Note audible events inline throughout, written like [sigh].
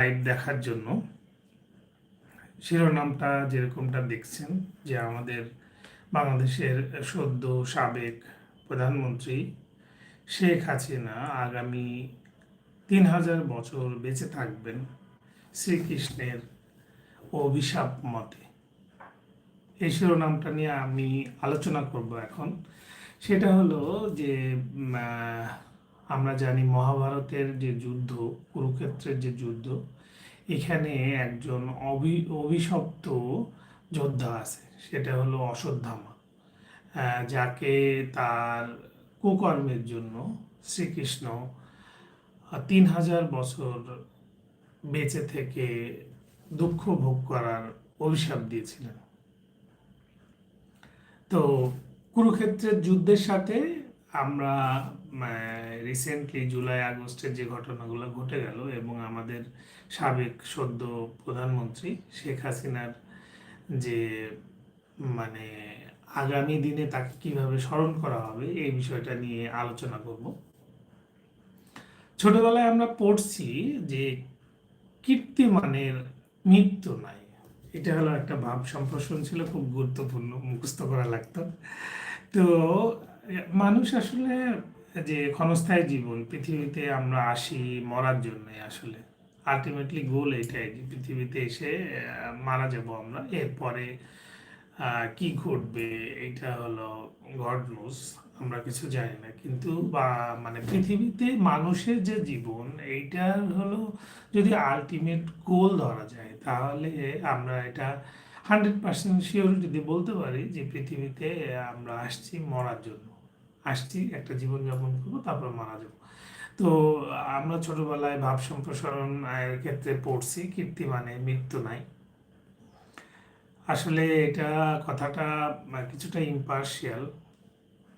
Live দেখার জন্য। শিরোনামটা যেরকমটা দেখছেন যে আমাদের বাংলাদেশের সদ্য সাবেক প্রধানমন্ত্রী শেখ হাসিনা আগামী তিন হাজার বছর বেঁচে থাকবেন শ্রীকৃষ্ণের অভিশাপ মতে। এই শিরোনামটা নিয়ে আমি আলোচনা করব এখন। সেটা হলো যে আমরা জানি মহাভারতের যে যুদ্ধ, কুরুক্ষেত্রের যে যুদ্ধ, এখানে একজন অভি, অভিশপ্ত যোদ্ধা আছে, সেটা হলো অশ্বত্থামা যাকে তার কুকর্মের জন্য শ্রীকৃষ্ণ তিন হাজার বছর বেঁচে থেকে দুঃখ ভোগ করার অভিশাপ দিয়েছিলেন। তো কুরুক্ষেত্রের যুদ্ধের সাথে আমরা রিসেন্টলি জুলাই আগস্টের যে ঘটনাগুলো ঘটে গেল এবং আমাদের সাবেক সদ্য প্রধানমন্ত্রী শেখ হাসিনার যে মানে আগামী দিনে তাকে কীভাবে স্মরণ করা হবে এই বিষয়টা নিয়ে আলোচনা করব। ছোটবেলায় আমরা পড়ছি যে কীর্তিমানের মৃত্যু নাই। এটা হলো একটা ভাব সম্প্রসারণ ছিল, খুব গুরুত্বপূর্ণ, মুখস্থ করা লাগতো। তো মানুষ আসলে যে ক্ষণস্থায়ী জীবন, পৃথিবীতে আমরা আসি মরার জন্যে আসলে। আলটিমেটলি গোল এটাই যে পৃথিবীতে এসে মারা যাব আমরা। এরপরে কি ঘটবে এটা হলো গড নোজ আমরা কিছু জানি না। কিন্তু বা মানে পৃথিবীতে মানুষের যে জীবন এইটা হলো যদি আলটিমেট গোল ধরা যায়, তাহলে আমরা এটা হান্ড্রেড পার্সেন্ট শিওরিটি দিয়ে বলতে পারি যে পৃথিবীতে আমরা আসছি মরার জন্য। আসছি, একটা জীবনযাপন করব, তারপর মারা যাব। তো আমরা ছোটবেলায় ভাব সম্প্রসারণ এর ক্ষেত্রে পড়ছি, কীর্তি মানে মৃত্যু নাই। আসলে এটা কথাটা কিছুটা ইম্পার্শিয়াল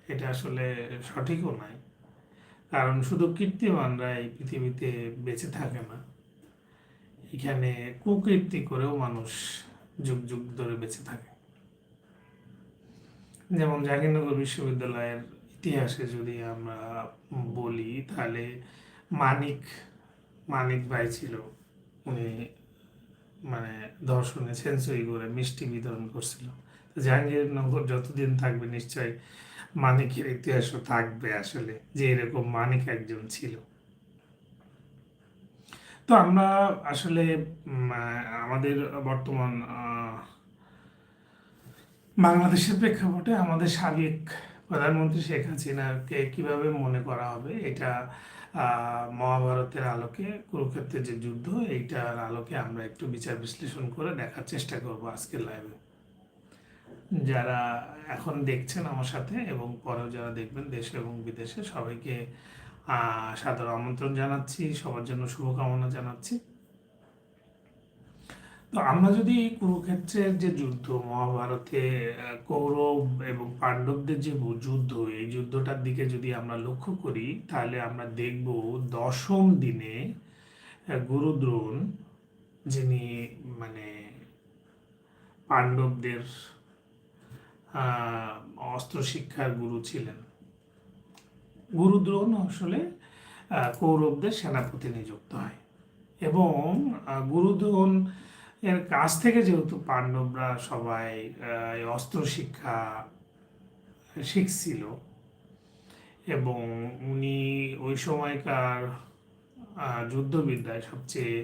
এটা আসলে সঠিকও নয় কারণ শুধু কীর্তিমানরা এই পৃথিবীতে বেঁচে থাকে না। এখানে কুকীর্তি করেও মানুষ যুগ যুগ ধরে বেঁচে থাকে। যেমন জাহাঙ্গীরনগর বিশ্ববিদ্যালয়ের ইতিহাসে যদি আমরা বলি, তাহলে মানিক মানিক ভাই ছিল। উনি মানে ধর্ষণে সেঞ্চুরি করে মিষ্টি বিতরণ করছিল। জাহাঙ্গীরনগর যতদিন থাকবে নিশ্চয় মানিকের ইতিহাসও থাকবে আসলে যে এরকম মানিক একজন ছিল। তো আমরা আসলে আমাদের বর্তমান বাংলাদেশের প্রেক্ষাপটে আমাদের সাবেক প্রধানমন্ত্রী শেখ হাসিনাকে কীভাবে মনে করা হবে? এটা মহাভারতের আলোকে, কুরুক্ষেত্রের যে যুদ্ধ, এইটার আলোকে আমরা একটু বিচার বিশ্লেষণ করে দেখার চেষ্টা করব আজকের লাইভে যারা এখন দেখছেন আমার সাথে এবং পরেও যারা দেখবেন দেশে এবং বিদেশে, সবাইকে সাদর আমন্ত্রণ জানাচ্ছি, সবার জন্য শুভকামনা জানাচ্ছি। তো আমরা যদি কুরুক্ষেত্রের যে যুদ্ধ, মহাভারতে কৌরব এবং পাণ্ডবদের যে যুদ্ধ, এই যুদ্ধটার দিকে যদি আমরা লক্ষ্য করি, তাহলে আমরা দেখব দশম দিনে গুরুদ্রোণ, যিনি মানে পাণ্ডবদের অস্ত্র শিক্ষার গুরু ছিলেন। গুরুদ্রোণ আসলে কৌরবদের সেনাপতি নিযুক্ত হয় এবং গুরুদ্রোণ এর কাছ থেকে যেহেতু পাণ্ডবরা সবাই অস্ত্র শিক্ষা শিখছিল এবং উনি ওই সময়কার যুদ্ধবিদ্যায় সবচেয়ে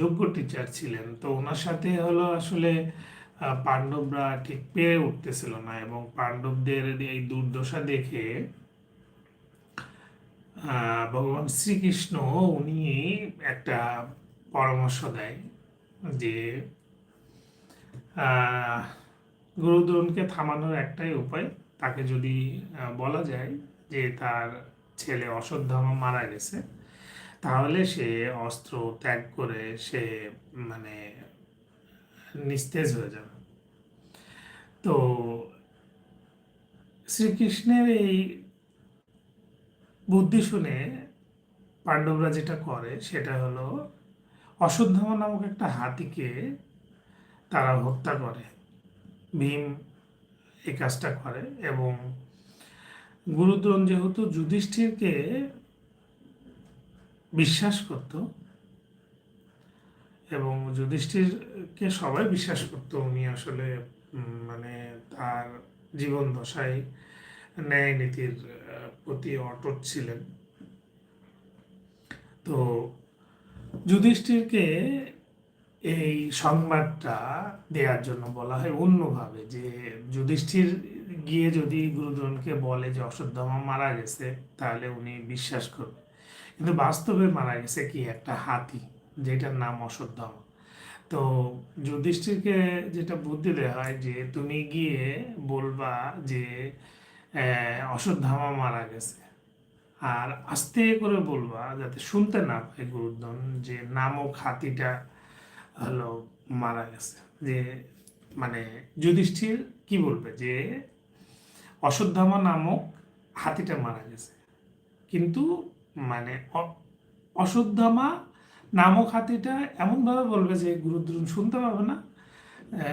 যোগ্য টিচার ছিলেন। তো ওনার সাথে হলো আসলে পাণ্ডবরা ঠিক পেরে উঠতেছিল না এবং পাণ্ডবদের এই দুর্দশা দেখে ভগবান শ্রীকৃষ্ণ উনি একটা পরামর্শ দেয়। যে গুরুদ্রোণকে থামানোর একটাই উপায়, তাকে যদি বলা যায় যে তার ছেলে অশ্বত্থামা মারা গেছে, তাহলে সে অস্ত্র ত্যাগ করে সে মানে নিস্তেজ হয়ে যাবে। তো, শ্রীকৃষ্ণের এই বুদ্ধি শুনে পাণ্ডবরা যেটা করে, সেটা হলো অশ্বত্থামা নামক একটা হাতিকে তারা হত্যা করে। ভীম এই কাজটা করে এবং গুরুদ্রোণ যেহেতু যুধিষ্ঠিরকে বিশ্বাস করত এবং যুধিষ্ঠিরকে সবাই বিশ্বাস করতো, উনি আসলে মানে তার জীবন দশায় ন্যায় নীতির প্রতি অটুট ছিলেন। তো যুধিষ্ঠিরকে এই সংবাদটা দেওয়ার জন্য বলা হয় অন্যভাবে, যে যুধিষ্ঠির গিয়ে যদি গুরুদ্রোণকে বলে যে অশ্বত্থামা মারা গেছে, তাহলে উনি বিশ্বাস করবে কিন্তু বাস্তবে মারা গেছে কি? একটা হাতি, যেটার নাম অশ্বত্থামা তো যুধিষ্ঠিরকে যেটা বুদ্ধি দেওয়া হয় যে, তুমি গিয়ে বলবা যে অশ্বত্থামা মারা গেছে। আর আস্তে করে বলবা যাতে শুনতে না পায় গুরুদ্রোণ যে নামক হাতিটা হলো মারা গেছে। যে মানে যুধিষ্ঠির কি বলবে? যে অশ্বত্থামা নামক হাতিটা মারা গেছে। কিন্তু মানে অ- অশ্বত্থামা নামক হাতিটা এমনভাবে বলবে যে গুরুদ্রোণ শুনতে পাবে না।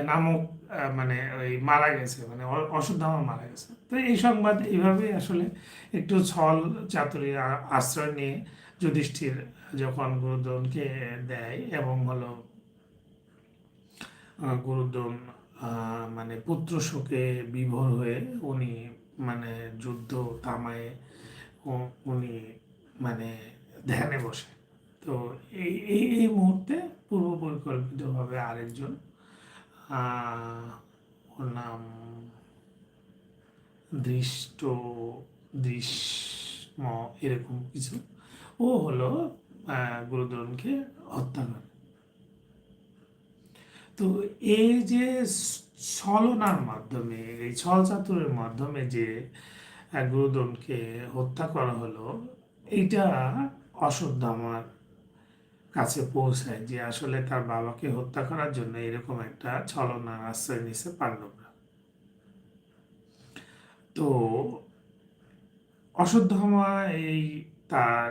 নামক মানে ওই মারা গেছে মানে অ- অশ্বত্থামা মারা গেছে। তো এই সংবাদ এইভাবেই আসলে একটু ছল চাতুরীর আ- আশ্রয় নিয়ে যুধিষ্ঠির যখন গুরুদ্রোণকে দেয় এবং হলো গুরুদ্রোণ মানে পুত্র শোকে বিভোর হয়ে উনি মানে যুদ্ধ থামায় উ- উনি মানে ধ্যানে বসে। তো এই এই মুহূর্তে পূর্ব পরিকল্পিতভাবে আরেকজন নাম দৃষ্ট দৃশ্ম এরকম কিছু। ও হলো আহ, গুরুদ্রোণকে হত্যা করে। তো এই যে ছলনার মাধ্যমে এই ছল চাতুরের মাধ্যমে যে আহ, গুরুদ্রোণকে হত্যা করা হলো এইটা অশ্বত্থামার কাছে পৌঁছায় যে আসলে তার বাবাকে হত্যা করার জন্য এরকম একটা ছলনার আশ্রয় নিছে পাণ্ডবরা। তো অশ্বত্থামা এই তার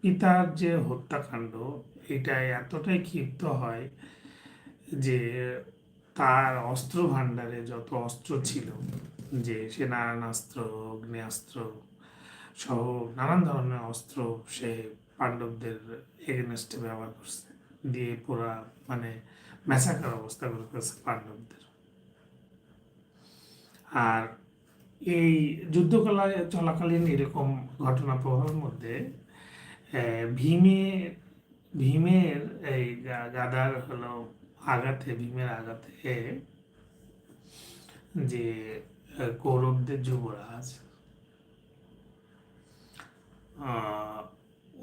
পিতার যে হত্যাকাণ্ড এটা এতটাই ক্ষিপ্ত হয় যে তার অস্ত্র ভাণ্ডারে যত অস্ত্র ছিল, যে সে নারায়ণাস্ত্র অগ্নেয়াস্ত্র সহ নানান ধরনের অস্ত্র সে পাণ্ডবদের এগেনস্টে ব্যবহার করছে। দিয়ে পুরা মানে ম্যাসাকার অবস্থা করে ফেলছে পাণ্ডবদের। আর এই যুদ্ধকলা চলাকালীন এরকম ঘটনা প্রবাহের মধ্যে ভীমের ভীমের এই গাদার হলো আঘাতে, ভীমের আঘাতে যে কৌরবদের যুবরাজ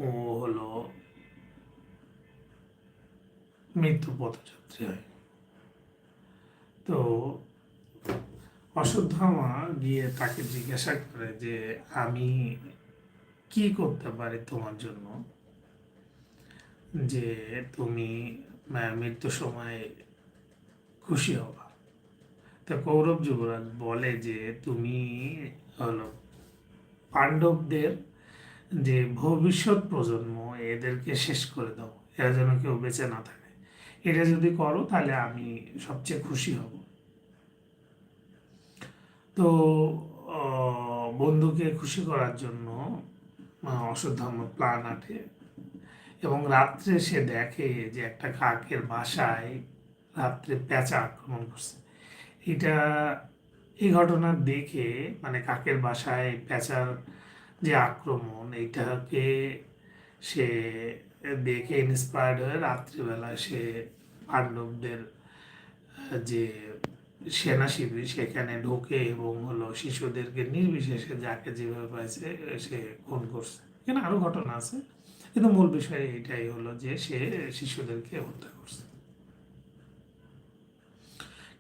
ও হলো মৃত্যু পথযাত্রী হয়। তো অশ্বত্থামা গিয়ে তাকে জিজ্ঞাসা করে যে আমি কি করতে পারি তোমার জন্য? যে তুমি আহ, মৃত্যুর সময় খুশি হবা। তা কৌরব যুবরাজ বলে যে তুমি হলো পাণ্ডবদের যে ভবিষ্যৎ প্রজন্ম এদেরকে শেষ করে দাও, এরা যেন কেউ বেঁচে না থাকে। এটা যদি করো, তাহলে আমি সবচেয়ে খুশি হব। তো বন্ধুকে খুশি করার জন্য অশ্বত্থামা প্ল্যান আটে। এবং রাত্রে সে দেখে যে একটা কাকের বাসায় রাত্রে পেঁচা আক্রমণ করছে। এটা এই ঘটনা দেখে মানে কাকের বাসায় পেঁচার যে আক্রমণ এইটাকে সে দেখে ইন্সপায়ার্ড হয়ে রাত্রিবেলা সে পাণ্ডবদের যে সেনা শিবির সেখানে ঢোকে এবং হলো শিশুদেরকে নির্বিশেষে যাকে যেভাবে পাইছে, সে খুন করছে। এখানে আরও ঘটনা আছে, কিন্তু মূল বিষয় এটাই হলো যে সে শিশুদেরকে হত্যা করছে।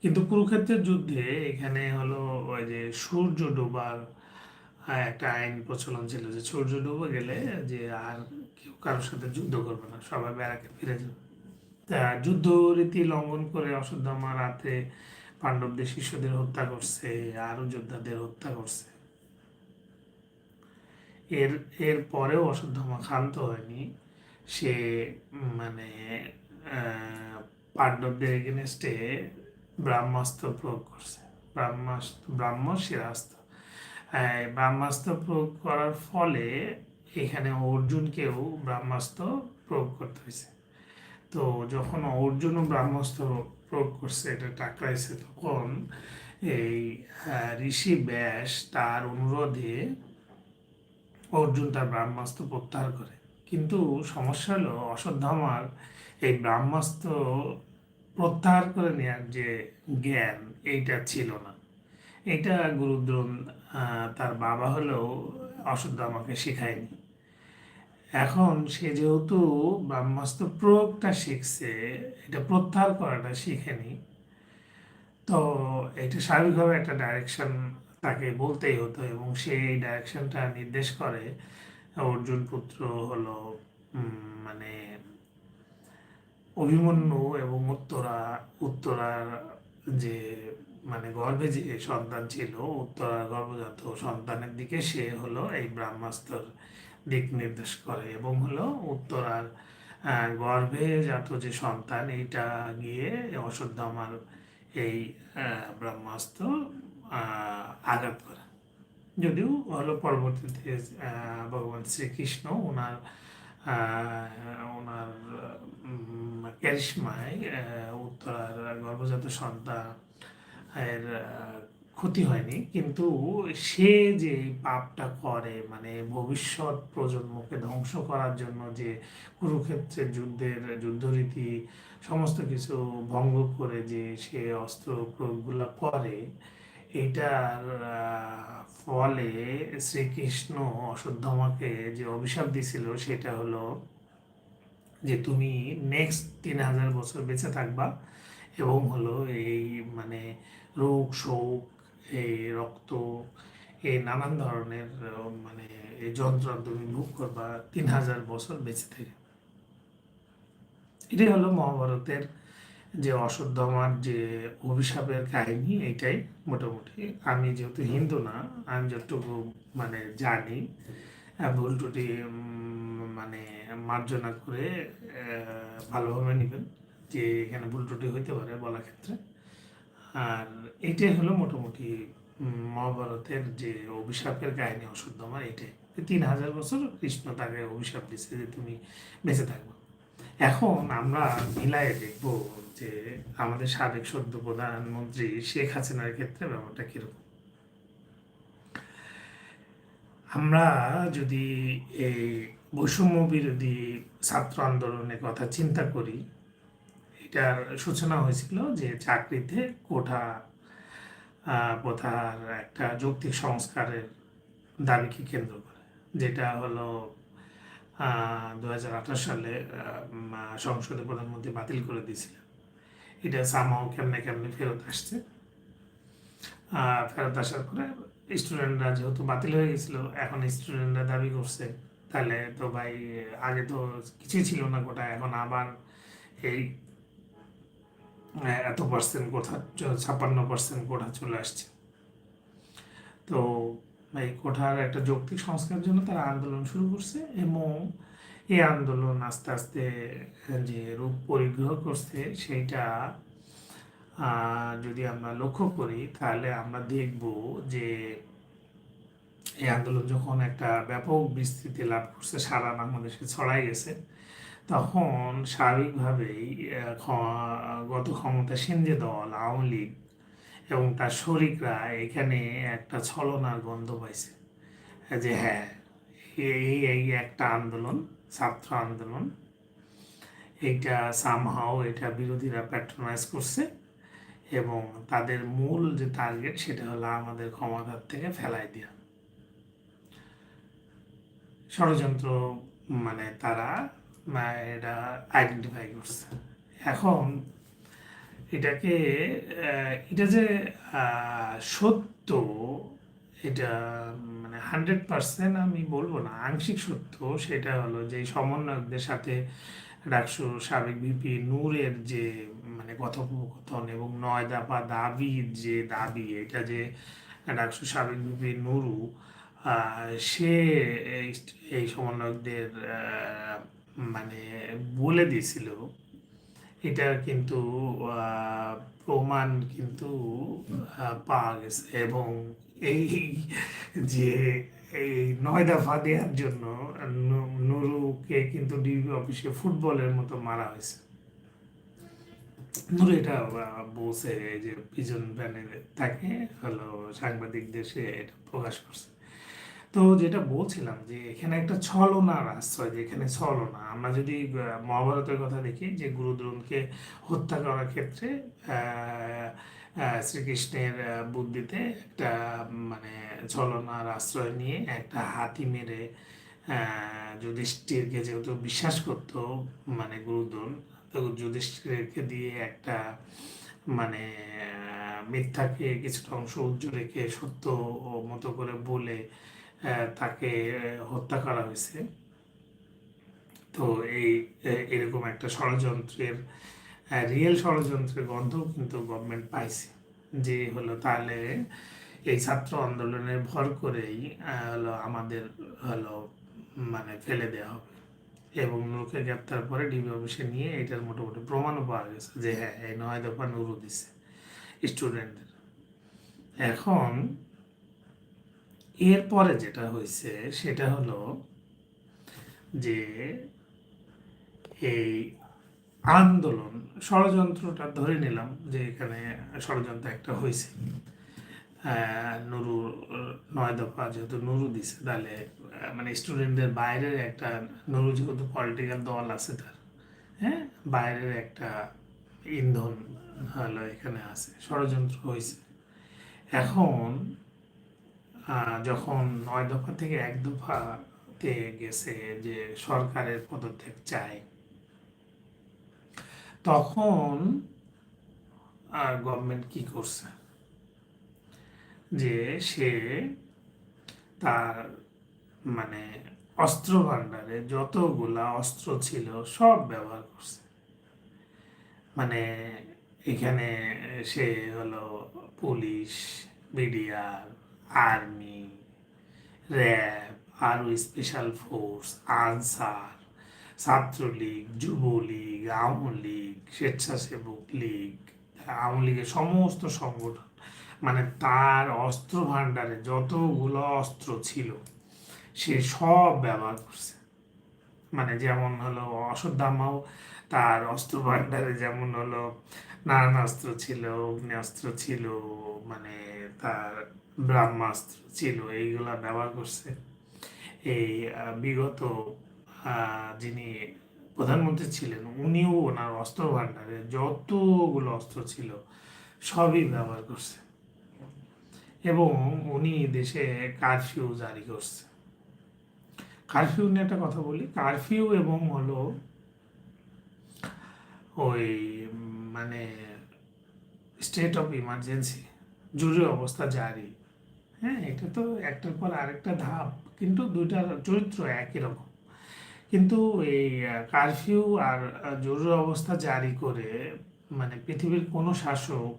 কিন্তু কুরুক্ষেত্রের যুদ্ধে এখানে হলো ওই যে সূর্য ডোবার একটা আইন প্রচলন ছিল যে সূর্য ডুবে গেলে যে আর কেউ কারোর সাথে যুদ্ধ করবে না, সবাই ব্যারাকে ফিরে যাবে। তা যুদ্ধ রীতি লঙ্ঘন করে অশ্বত্থামা রাতে পাণ্ডবদের শিশুদের হত্যা করছে আরও যোদ্ধাদের হত্যা করছে। এর এর পরেও অশ্বত্থামা ক্ষান্ত হয়নি। সে মানে পাণ্ডবদের এগেনস্টে ব্রাহ্মাস্ত্র প্রয়োগ করছে। ব্রাহ্মাস্ত্র ব্রাহ্ম শিরাস্ত্র ব্রাহ্মাস্ত্র প্রয়োগ করার ফলে এখানে অর্জুনকেও ব্রাহ্মাস্ত্র প্রয়োগ করতে হয়েছে। তো যখন অর্জুন ব্রাহ্মস্ত্র প্রয়োগ করছে এটা টাকরাইছে তখন এই আহ, ঋষি ব্যাস তার অনুরোধে অর্জুন তার ব্রাহ্মাস্ত্র প্রত্যাহার করে। কিন্তু সমস্যা হলো অশ্বত্থামার এই ব্রাহ্মাস্ত্র প্রত্যাহার করে নেওয়ার যে জ্ঞান এইটা ছিল না। এটা গুরুদ্রোণ তার বাবা হলেও অশুদ্ধ আমাকে শেখায়নি। এখন সে যেহেতু ব্রহ্মাস্ত্র প্রয়োগটা শিখছে, এটা প্রত্যাহার করাটা শিখেনি, তো এটা স্বাভাবিকভাবে একটা ডাইরেকশন তাকে বলতেই হতো এবং সে এই ডাইরেকশনটা নির্দেশ করে। অর্জুন পুত্র হলো মানে অভিমন্যু এবং উত্তরা, উত্তরার যে মানে গর্ভে যে সন্তান ছিল উত্তরার গর্ভজাত সন্তানের দিকে সে হলো এই ব্রহ্মাস্ত্রর দিক নির্দেশ করে এবং হলো উত্তরার গর্ভে জাত যে সন্তান, এইটা গিয়ে অশ্বত্থামার এই ব্রহ্মাস্ত্র আঘাত করে। যদিও হলো পরবর্তীতে ভগবান শ্রীকৃষ্ণ ওনার ওনার ক্যারিশমায় উত্তরার গর্ভজাত সন্তান এর ক্ষতি হয়নি। কিন্তু সে যে পাপটা করে মানে ভবিষ্যৎ প্রজন্মকে ধ্বংস করার জন্য যে কুরুক্ষেত্রের যুদ্ধের যুদ্ধরীতি সমস্ত কিছু ভঙ্গ করে যে সে অস্ত্র প্রয়োগগুলো করে এইটার আহ, ফলে শ্রীকৃষ্ণ অশ্বত্থামাকে যে অভিশাপ দিছিল সেটা হলো যে তুমি নেক্সট তিন হাজার বছর বেঁচে থাকবা। এবং হলো এই মানে রোগ শোক এই রক্ত এই নানান ধরনের মানে এই যন্ত্রণা তুমি ভোগ করবা তিন হাজার বছর বেঁচে থেকে। এটাই হলো মহাভারতের যে অশ্বত্থামার যে অভিশাপের কাহিনী এটাই মোটামুটি। আমি যেহেতু হিন্দু না আমি যতটুকু মানে জানি ভুল উম, মানে মার্জনা করে ভালোভাবে নেবেন। যে এখানে ভুল ত্রুটি হইতে পারে বলার ক্ষেত্রে। আর এটাই হলো মোটামুটি মহাভারতের যে অভিশাপের কাহিনী অশ্বত্থামার এটাই। তিন হাজার বছর কৃষ্ণ তাকে অভিশাপ দিচ্ছে যে তুমি বেঁচে থাকবে। এখন আমরা মিলায়ে দেখব যে আমাদের সাবেক সদ্য প্রধানমন্ত্রী শেখ হাসিনার ক্ষেত্রে ব্যাপারটা কীরকম। আমরা যদি এই বৈষম্য বিরোধী ছাত্র আন্দোলনের কথা চিন্তা করি এটার সূচনা হয়েছিল যে চাকরিতে আহ, প্রথার একটা যৌক্তিক সংস্কারের দাবিকে কেন্দ্র করে যেটা হলো দু হাজার আঠাশ সালে সংসদে প্রধানমন্ত্রী বাতিল করে দিয়েছিলেন। এটা সামাও কেমনে কেমনে ফেরত আসছে? ফেরত আসার পরে স্টুডেন্টরা যেহেতু বাতিল হয়ে গেছিল এখন স্টুডেন্টরা দাবি করছে তাহলে তো ভাই আগে তো কিছুই ছিল না কোটা এখন আবার এই এত পার্সেন্ট কোঠা ছাপ্পান্ন পার্সেন্ট কোঠা চলে আসছে। তো এই কোঠার একটা যৌক্তিক সংস্কারের জন্য তারা আন্দোলন শুরু করছে এবং এই আন্দোলন আস্তে আস্তে যে রূপ পরিগ্রহ করছে সেইটা যদি আমরা লক্ষ্য করি তাহলে আমরা দেখব যে এই আন্দোলন যখন একটা ব্যাপক বিস্তৃতি লাভ করছে, সারা বাংলাদেশে ছড়াই গেছে তখন স্বাভাবিকভাবেই গত ক্ষমতাসীন যে দল, আওয়ামী লীগ এবং তার শরিকরা এখানে একটা ছলনার গন্ধ পাইছে। যে হ্যাঁ এই এই একটা আন্দোলন, ছাত্র আন্দোলন, এইটা সামহাও এটা বিরোধীরা প্যাট্রোনাইজ করছে এবং তাদের মূল যে টার্গেট সেটা হলো আমাদের ক্ষমতার থেকে ফেলাই দেওয়া ষড়যন্ত্র মানে তারা এটা আইডেন্টিফাই করছে। এখন এটাকে এটা যে সত্য, এটা মানে হান্ড্রেড পার্সেন্ট আমি বলব না, আংশিক সত্য, সেটা হলো যে সমন্বয়কদের সাথে ডাকসু সাবেক ভিপি নূরের যে মানে কথোপকথন এবং নয় দাপা দাবির যে দাবি, এটা যে ডাকসু সাবেক ভিপি নুরু সে এই সমন্বয়কদের মানে বলে দিয়েছিল। এটা কিন্তু প্রমাণ কিন্তু পাওয়া গেছে এবং এই যে এই নয় দফা দেওয়ার জন্য নুরুকে কিন্তু ডিবি অফিসে ফুটবলের মতো মারা হয়েছে। নুরু এটা বলছে যে পিজন ভ্যানে থাকে হলো সাংবাদিকদের সে এটা প্রকাশ করছে। তো যেটা বলছিলাম যে এখানে একটা ছলনার আশ্রয় যেখানে ছলনা। আমরা যদি মহাভারতের কথা দেখি যে গুরুদ্রোণকে হত্যা করার ক্ষেত্রে শ্রীকৃষ্ণের বুদ্ধিতে একটা মানে ছলনার আশ্রয় নিয়ে একটা হাতি মেরে যুধিষ্ঠিরকে যেহেতু বিশ্বাস করতো মানে গুরুদ্রোণ, তো যুধিষ্ঠিরকে দিয়ে একটা মানে মিথ্যাকে কিছুটা অংশ উজ্জ্বল রেখে সত্য মতো করে বলে তাকে হত্যা করা হয়েছে। তো এই এরকম একটা ষড়যন্ত্রের রিয়েল ষড়যন্ত্রের গন্ধ কিন্তু গভর্নমেন্ট পাইছে। যে হলো তাহলে এই ছাত্র আন্দোলনের ভর করেই হলো আমাদের হলো মানে ফেলে দেওয়া হবে। এবং নুরুকে গ্রেপ্তার করে ডিবি অফিসে নিয়ে এটার মোটামুটি প্রমাণও পাওয়া গেছে যে হ্যাঁ এই নয় দফা নুরু দিছে স্টুডেন্টদের এখন এরপরে যেটা হয়েছে সেটা হলো যে এই আন্দোলন, ষড়যন্ত্রটা ধরে নিলাম যে এখানে ষড়যন্ত্র একটা হয়েছে। নুরু, নয় দফা যেহেতু নুরু দিছে, তাহলে মানে স্টুডেন্টদের বাইরের একটা, নুরু যেহেতু পলিটিক্যাল দল আছে তার হ্যাঁ? বাইরের একটা ইন্ধন হলো এখানে আছে, ষড়যন্ত্র হয়েছে। এখন যখন নয় দফা থেকে এক দফাতে গেছে যে সরকারের পদত্যাগ চায়, তখন আর গভর্নমেন্ট কি করছে? যে সে তার মানে অস্ত্র ভাণ্ডারে যতগুলা অস্ত্র ছিল সব ব্যবহার করছে। মানে এখানে সে হলো পুলিশ, বিডিআর আর্মি, র্যাব, আরও স্পেশাল ফোর্স, আনসার, ছাত্রলীগ, যুবলীগ আওয়ামী লীগ স্বেচ্ছাসেবক লীগ, আওয়ামী লীগের সমস্ত সংগঠন মানে তার অস্ত্র ভাণ্ডারে যতগুলো অস্ত্র ছিল, সে সব ব্যবহার করছে। মানে যেমন হলো অশ্বত্থামাও তার অস্ত্র ভাণ্ডারে যেমন হলো নানান অস্ত্র ছিল অগ্নি অস্ত্র ছিল মানে তার ব্রহ্মাস্ত্র ছিল, এইগুলা ব্যবহার করছে। এই বিগত যিনি প্রধানমন্ত্রী ছিলেন, উনিও ওনার অস্ত্র ভাণ্ডারে যতগুলো অস্ত্র ছিল, সবই ব্যবহার করছে। এবং উনি দেশে কারফিউ জারি করছে। কারফিউ নিয়ে একটা কথা বলি কারফিউ এবং হলো ওই মানে স্টেট অফ ইমার্জেন্সি জরুরি অবস্থা জারি। হ্যাঁ এটা তো একটার পর আরেকটা ধাপ, কিন্তু দুইটার চরিত্র একই রকম। কিন্তু এই কারফিউ আর জরুরি অবস্থা জারি করে মানে পৃথিবীর কোনো শাসক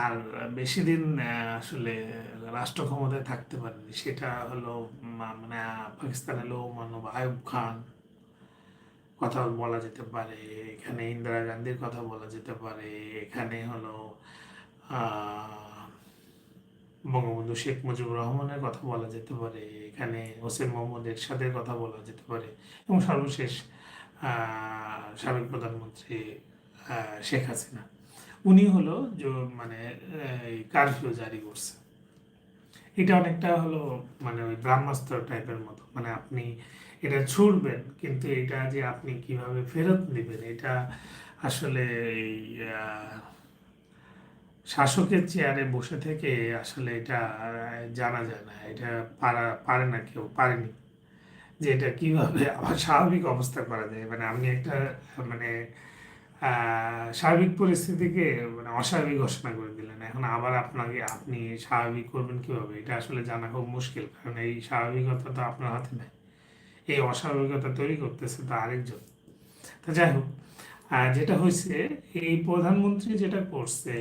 আর বেশি দিন আসলে রাষ্ট্র ক্ষমতায় থাকতে পারেনি, সেটা হলো মানে পাকিস্তানের লৌহ মানব আয়ুব খান। কথা বলা যেতে পারে, এখানে ইন্দিরা গান্ধীর কথা বলা যেতে পারে, এখানে হলো বঙ্গবন্ধু শেখ মুজিবুর রহমানের কথা বলা যেতে পারে, এখানে হোসেন মোহাম্মদ এরশাদের কথা বলা যেতে পারে, এবং সর্বশেষ সাবেক প্রধানমন্ত্রী শেখ হাসিনা। উনি হলো মানে কারফিউ জারি করছে। এটা অনেকটা হলো মানে ওই ব্রহ্মাস্ত্র টাইপের মতো। মানে আপনি এটা ছুড়বেন, কিন্তু এটা যে আপনি কীভাবে ফেরত নেবেন, এটা আসলে শাসকের চেয়ারে বসে থেকে আসলে এটা জানা যায় না। এটা পারা, পারে না কেউ, পারেনি। যে এটা কীভাবে [laughs] আবার স্বাভাবিক অবস্থা করা যায়। মানে আপনি একটা মানে স্বাভাবিক পরিস্থিতিকে মানে অস্বাভাবিক ঘোষণা করে দিলেন। এখন আবার আপনাকে, আপনি স্বাভাবিক করবেন কীভাবে? এটা আসলে জানা খুব মুশকিল, কারণ এই স্বাভাবিকতা তো আপনার হাতে নেই। এই অস্বাভাবিকতা তৈরি করতেছে তো আরেকজন। তো যাই হোক যেটা হয়েছে, এই প্রধানমন্ত্রী যেটা করছে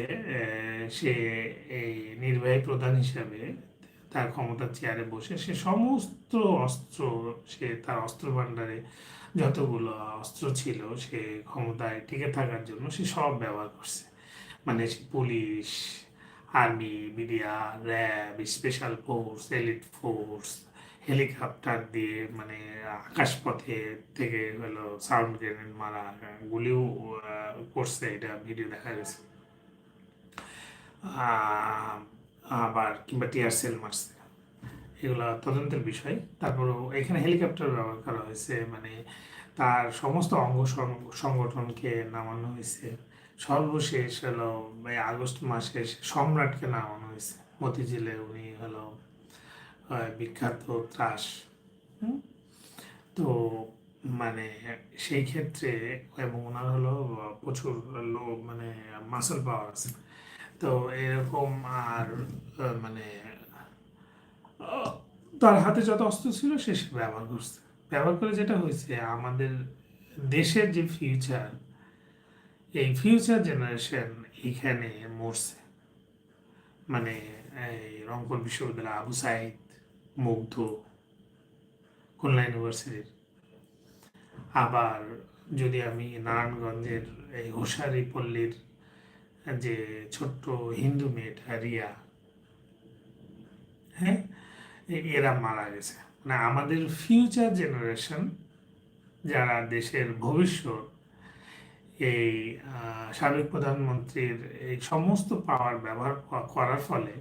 সে এই নির্বাহী প্রধান হিসাবে তার ক্ষমতার চেয়ারে বসে সে সমস্ত অস্ত্র, সে তার অস্ত্র ভাণ্ডারে যতগুলো অস্ত্র ছিল, সে ক্ষমতায় টিকে থাকার জন্য সে সব ব্যবহার করছে। মানে সে police, army, media, RAB, special force, elite force helicopter দিয়ে মানে আকাশপথে থেকে হলো সাউন্ড গ্রেনেড মারা গুলিও করছে, এটা ভিডিও দেখা গেছে। আবার কিংবা টিয়ার সেল মারছে। এগুলো তদন্তের বিষয়। তারপরও এখানে হেলিকপ্টার ব্যবহার করা হয়েছে মানে তার সমস্ত অঙ্গ সংগঠনকে নামানো হয়েছে। সর্বশেষ হলো আগস্ট মাসে সম্রাটকে নামানো হয়েছে। মতিঝিলে উনি হলো বিখ্যাত ত্রাস? তো মানে সেই ক্ষেত্রে এবং ওনার হলো প্রচুর লো মানে মাসল পাওয়ার আছে। তো এরকম আর মানে তার হাতে যত অস্ত্র ছিল সে সে ব্যবহার করছে। ব্যবহার করে যেটা হয়েছে আমাদের দেশের যে ফিউচার এই ফিউচার জেনারেশন এখানে মরছে। মানে এই রংপুর বিশ্ববিদ্যালয় আবু সাইদ মুগ্ধ খুলনা ইউনিভার্সিটির। আবার যদি আমি নারায়ণগঞ্জের এই হোসারি পল্লীর যে ছোট্ট হিন্দু মেয়েটা রিয়া হ্যাঁ এরা মারা গেছে। মানে আমাদের ফিউচার জেনারেশন যারা দেশের ভবিষ্যৎ, এই সাবেক প্রধানমন্ত্রীর এই সমস্ত পাওয়ার ব্যবহার করার ফলে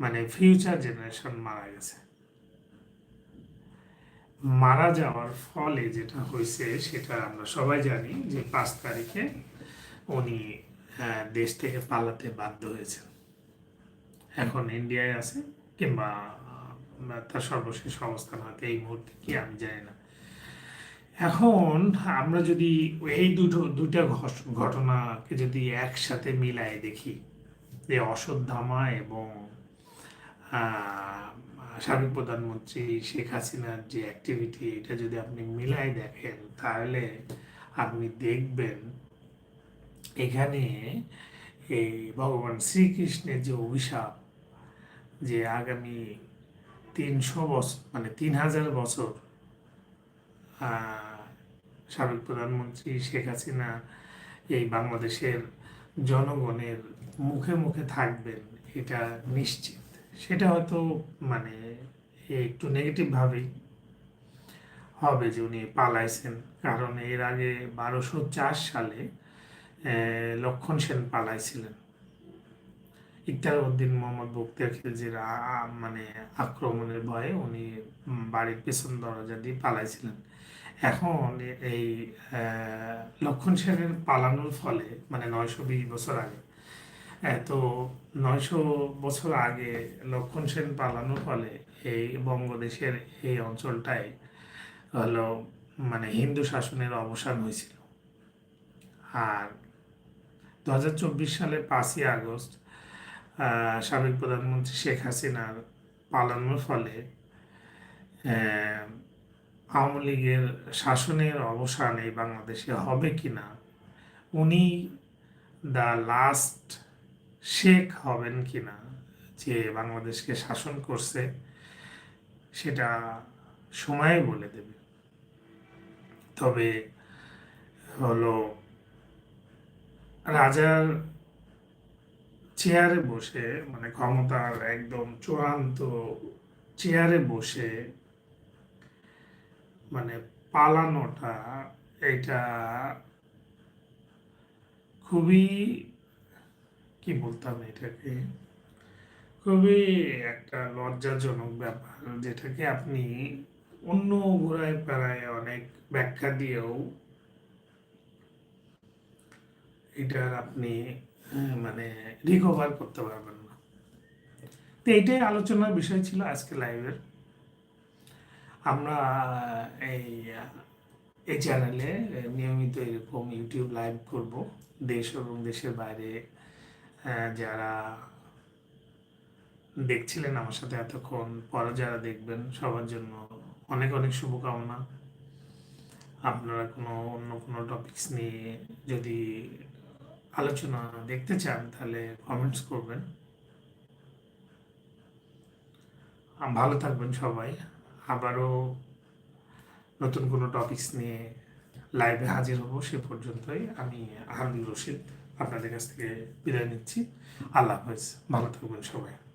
মানে ফিউচার জেনারেশন মারা গেছে। মারা যাওয়ার ফলে যেটা হয়েছে সেটা আমরা সবাই জানি যে পাঁচ তারিখে উনি আহ, দেশ থেকে পালাতে বাধ্য হয়েছেন। এখন ইন্ডিয়ায় আছে কিংবা তার সর্বশেষ অবস্থান হয়তো এই মুহূর্তে কি আমি জানি না। এখন আমরা যদি এই দুটো দুটা ঘটনাকে যদি একসাথে মিলাই দেখি যে অশ্বত্থামা এবং সাবেক প্রধানমন্ত্রী শেখ হাসিনার যে অ্যাক্টিভিটি এটা যদি আপনি মিলাই দেখেন, তাহলে আপনি দেখবেন এখানে এই ভগবান শ্রীকৃষ্ণের যে অভিশাপ, যে আগামী তিনশো বছর মানে তিন হাজার বছর সাবেক প্রধানমন্ত্রী শেখ হাসিনা এই বাংলাদেশের জনগণের মুখে মুখে থাকবেন, এটা নিশ্চিত। সেটা হয়তো মানে একটু নেগেটিভভাবেই হবে যে উনি পালাইছেন। কারণ এর আগে বারোশো চার সালে লক্ষণ সেন পালাইছিলেন। ইকতার উদ্দিন মোহাম্মদ বক্তিয়ার খিলজির মানে আক্রমণের ভয়ে উনি বাড়ির পেছন দরজা দিয়ে পালাইছিলেন। এখন এই লক্ষণ সেনের পালানোর ফলে মানে নয়শো বিশ বছর আগে তো নয়শো বছর আগে লক্ষণ সেন পালানোর ফলে এই বঙ্গদেশের এই অঞ্চলটায় হলো মানে হিন্দু শাসনের অবসান হয়েছিল। আর দু হাজার চব্বিশ সালে পাঁচই আগস্ট সাবেক প্রধানমন্ত্রী শেখ হাসিনার পালানোর ফলে আওয়ামী লীগের শাসনের অবসান এই বাংলাদেশে হবে কিনা, উনি দ্য লাস্ট শেখ হবেন কিনা, যে বাংলাদেশকে শাসন করছে, সেটা সময় বলে দেবে। তবে হলো রাজার চেয়ারে বসে মানে ক্ষমতার একদম চূড়ান্ত চেয়ারে বসে মানে পালানোটা এটা খুবই কি বলতাম এটাকে? খুবই একটা লজ্জাজনক ব্যাপার, যেটাকে আপনি অন্য ঘোরায় পেড়ায় অনেক ব্যাখ্যা দিয়েও এটার আপনি মানে রিকভার করতে পারবেন না। তো এইটাই আলোচনার বিষয় ছিল আজকে লাইভের আমরা এই এই চ্যানেলে নিয়মিত এরকম ইউটিউব লাইভ করব, দেশ এবং দেশের বাইরে যারা দেখছিলেন আমার সাথে এতক্ষণ, পরে যারা দেখবেন, সবার জন্য অনেক অনেক শুভকামনা। আপনারা কোনো অন্য কোনো টপিকস নিয়ে যদি আলোচনা দেখতে চান, তাহলে কমেন্টস করবেন। ভালো থাকবেন সবাই। আবারও নতুন কোনো টপিকস নিয়ে লাইভে হাজির হব, সে পর্যন্তই। আমি আহমদুল রশিদ। আপনাদের কাছ থেকে বিদায় নিচ্ছি। আল্লাহ হাফেজ। ভালো থাকবেন সবাই।